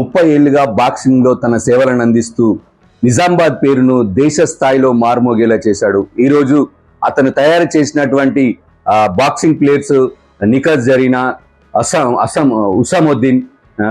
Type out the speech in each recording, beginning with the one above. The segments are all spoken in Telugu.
ముప్పై ఏళ్ళుగా బాక్సింగ్లో తన సేవలను అందిస్తూ నిజామాబాద్ పేరును దేశ స్థాయిలో మారుమోగేలా చేశాడు. ఈరోజు అతను తయారు చేసినటువంటి బాక్సింగ్ ప్లేయర్స్ నికజ్ జరీనా అస్సాం అస్సాం ఉసాముద్దీన్ ఆ,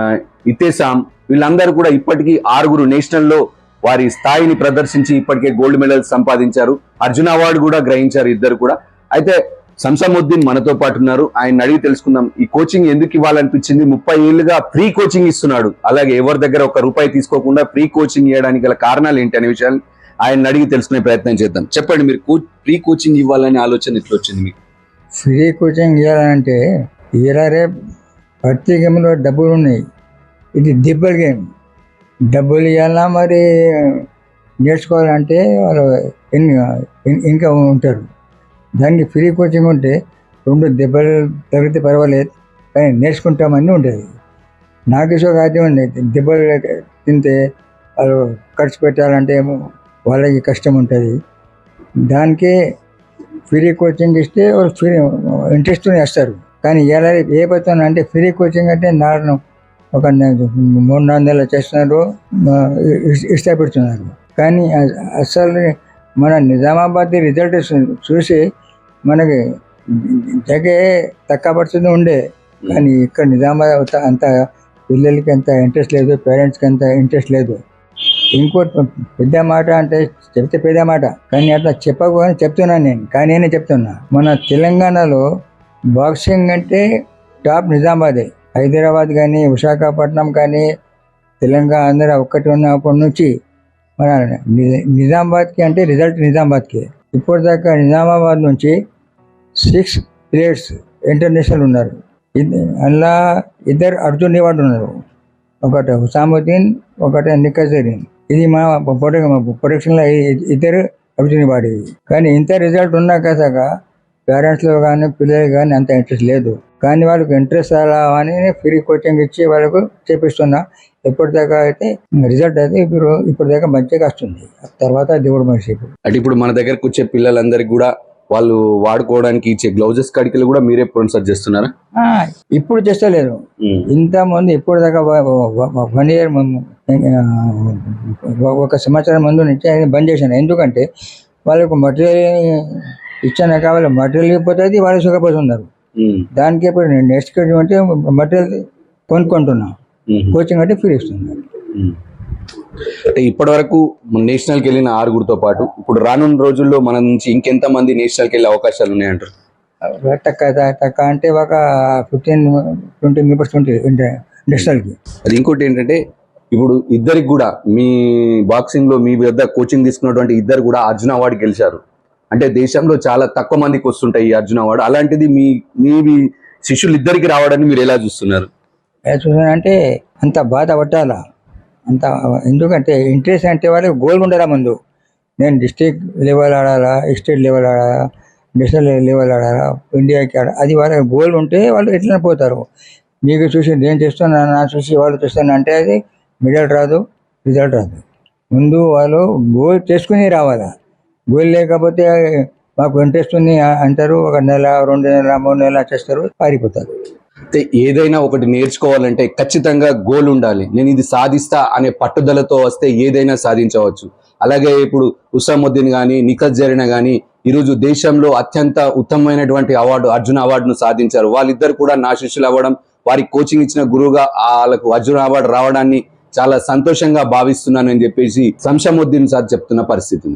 ఇతేసాం వీళ్ళందరూ కూడా ఇప్పటికీ ఆరుగురు నేషనల్లో వారి స్థాయిని ప్రదర్శించి ఇప్పటికే గోల్డ్ మెడల్ సంపాదించారు. అర్జున అవార్డు కూడా గ్రహించారు ఇద్దరు కూడా. అయితే సంసముద్దీన్ మనతో పాటు ఉన్నారు. ఆయన అడిగి తెలుసుకుందాం. ఈ కోచింగ్ ఎందుకు ఇవ్వాలనిపించింది? ముప్పై ఏళ్ళుగా ఫ్రీ కోచింగ్ ఇస్తున్నాడు. అలాగే ఎవరి దగ్గర ఒక రూపాయి తీసుకోకుండా ఫ్రీ కోచింగ్ ఇవ్వడానికి గల కారణాలు ఏంటి అనే విషయాలు ఆయన అడిగి తెలుసుకునే ప్రయత్నం చేద్దాం. చెప్పండి మీరు ఫ్రీ కోచింగ్ ఇవ్వాలనే ఆలోచన ఎట్లా వచ్చింది మీకు? ఫ్రీ కోచింగ్ ఇవ్వాలంటే ఇరారే ప్రతి గేమ్లో డబ్బులు ఉన్నాయి. ఇది దిబ్బల గేమ్. డబ్బులు ఇవ్వాలా మరి నేర్చుకోవాలంటే వాళ్ళు ఇన్- ఇంకా ఉంటారు. దానికి ఫ్రీ కోచింగ్ ఉంటే రెండు దెబ్బలు తగిలితే పర్వాలేదు కానీ నేర్చుకుంటామని ఉంటుంది నాగేశ్వర సో ఉంది దెబ్బలు తింటే వాళ్ళు ఖర్చు పెట్టాలంటే ఏమో వాళ్ళకి కష్టం ఉంటుంది. దానికే ఫ్రీ కోచింగ్ ఇస్తే వాళ్ళు ఫ్రీ ఇంట్రెస్ట్ వేస్తారు కానీ ఎలా ఏ పడుతున్నా అంటే ఫ్రీ కోచింగ్ అంటే నాలుగు ఒక మూడు నాలుగు నెలలు చేస్తున్నారు ఇష్టపడుతున్నారు. కానీ అసలు మన నిజామాబాద్ రిజల్ట్ చూసి మనకి జగే తక్కువపడుతుంది ఉండే. కానీ ఇక్కడ నిజామాబాద్ అంత- అంత పిల్లలకి అంత ఇంట్రెస్ట్ లేదు పేరెంట్స్కి అంత ఇంట్రెస్ట్ లేదు. ఇంకోటి పెద్ద మాట అంటే చెప్తే పెద్ద మాట. కానీ అట్లా చెప్పకు చెప్తున్నాను నేను. కానీ నేనే చెప్తున్నా. మన తెలంగాణలో బాక్సింగ్ అంటే టాప్ నిజామాబాదే. హైదరాబాద్ కానీ విశాఖపట్నం కానీ తెలంగాణ ఆంధ్ర ఒక్కటి ఉన్నప్పటి నుంచి నిజామాబాద్కి అంటే రిజల్ట్ నిజామాబాద్కి. ఇప్పటిదాకా దాకా నిజామాబాద్ నుంచి సిక్స్ ప్లేయర్స్ ఇంటర్నేషనల్ ఉన్నారు. అలా అందులో ఇద్దరు అర్జున్ నివాడు ఉన్నారు. ఒకటి హుసాముద్దీన్ ఒకటి నిక్కజరీన్. ఇది మా ప్రొడక్షన్లో ఇద్దరు అర్జున్ అవార్డు కానీ ఇంత రిజల్ట్ ఉన్నా కదా పేరెంట్స్లో కానీ పిల్లలు కానీ అంత ఇంట్రెస్ట్ లేదు. కానీ వాళ్ళకి ఇంట్రెస్ట్ అలా అని ఫ్రీ కోచింగ్ ఇచ్చి వాళ్ళకు చేపిస్తున్నా. ఎప్పటిదాకా అయితే రిజల్ట్ అయితే ఇప్పుడు ఇప్పటిదాకా మంచిగా వస్తుంది. తర్వాత దేవుడు మనిషి అంటే ఇప్పుడు మన దగ్గరకు వచ్చే పిల్లలందరికీ కూడా వాళ్ళు వాడుకోవడానికి ఇచ్చే గ్లౌజెస్ కడికలు కూడా మీరే ప్రొన్సర్ చేస్తున్నారా? ఇప్పుడు చేస్తలేదు. ఇంత ముందు ఇప్పుడు దాకా వన్ ఇయర్ ఒక సంవత్సరం ముందు నుంచి ఆయన బంద్ చేశాను. ఎందుకంటే వాళ్ళకు మటీరియల్ ఇచ్చాను కావాలి. మటీరియల్ ఇవ్వకపోతే వాళ్ళు సుఖపోతున్నారు దానికి నెక్స్ట్ అంటే మటీరియల్ కొనుక్కుంటున్నా. కోచింగ్ అంటే ఫ్రీ ఇస్తున్నారు ఉమ్. అంటే ఇప్పటి వరకు నేషనల్కి వెళ్ళిన ఆరుగురితో పాటు ఇప్పుడు రానున్న రోజుల్లో మన నుంచి ఇంకెంత మంది నేషనల్కి వెళ్ళే అవకాశాలు ఉన్నాయంటారు తక్కువ తక్కువ అంటే ఒక ఫిఫ్టీన్ ట్వంటీ మెంబర్స్ నేషనల్కి అది ఇంకోటి ఏంటంటే ఇప్పుడు ఇద్దరికి కూడా మీ బాక్సింగ్లో మీ వద్ద కోచింగ్ తీసుకున్నటువంటి ఇద్దరు కూడా అర్జున అవార్డు గెలిచారు. అంటే దేశంలో చాలా తక్కువ మందికి వస్తుంటాయి ఈ అర్జున అవార్డు. అలాంటిది మీ మీ శిష్యులు ఇద్దరికి రావడాన్ని మీరు ఎలా చూస్తున్నారు? చూసానంటే అంత బాధ పట్టాలా? అంత ఎందుకంటే ఇంట్రెస్ట్ అంటే వాళ్ళకి గోల్ ఉండాలా ముందు? నేను డిస్ట్రిక్ట్ లెవెల్ ఆడాలా స్టేట్ లెవెల్ ఆడాలా నేషనల్ లెవెల్ ఆడాలా ఇండియాకి ఆడాలి అది వాళ్ళకి గోల్ ఉంటే వాళ్ళు ఎట్లా పోతారు. మీకు చూసి నేను చేస్తున్నా నా చూసి వాళ్ళు చూస్తాను అంటే అది మెడల్ రాదు రిజల్ట్ రాదు. ముందు వాళ్ళు గోల్ చేసుకుని రావాలా? గోల్ లేకపోతే మాకు ఇంట్రెస్ట్ ఉంది అంటారు ఒక నెల రెండు నెలల మూడు నెలలు చేస్తారు పారిపోతారు. అయితే ఏదైనా ఒకటి నేర్చుకోవాలంటే ఖచ్చితంగా గోల్ ఉండాలి. నేను ఇది సాధిస్తా అనే పట్టుదలతో వస్తే ఏదైనా సాధించవచ్చు. అలాగే ఇప్పుడు ఉసాముద్దీన్ కానీ నిఖత్ జరిన కానీ ఈరోజు దేశంలో అత్యంత ఉత్తమమైనటువంటి అవార్డు అర్జున అవార్డును సాధించారు. వాళ్ళిద్దరు కూడా నా శిష్యులు అవ్వడం వారికి కోచింగ్ ఇచ్చిన గురువుగా వాళ్ళకు అర్జున అవార్డు రావడాన్ని చాలా సంతోషంగా భావిస్తున్నానని చెప్పేసి సంశముద్దీన్ సార్ చెప్తున్న పరిస్థితి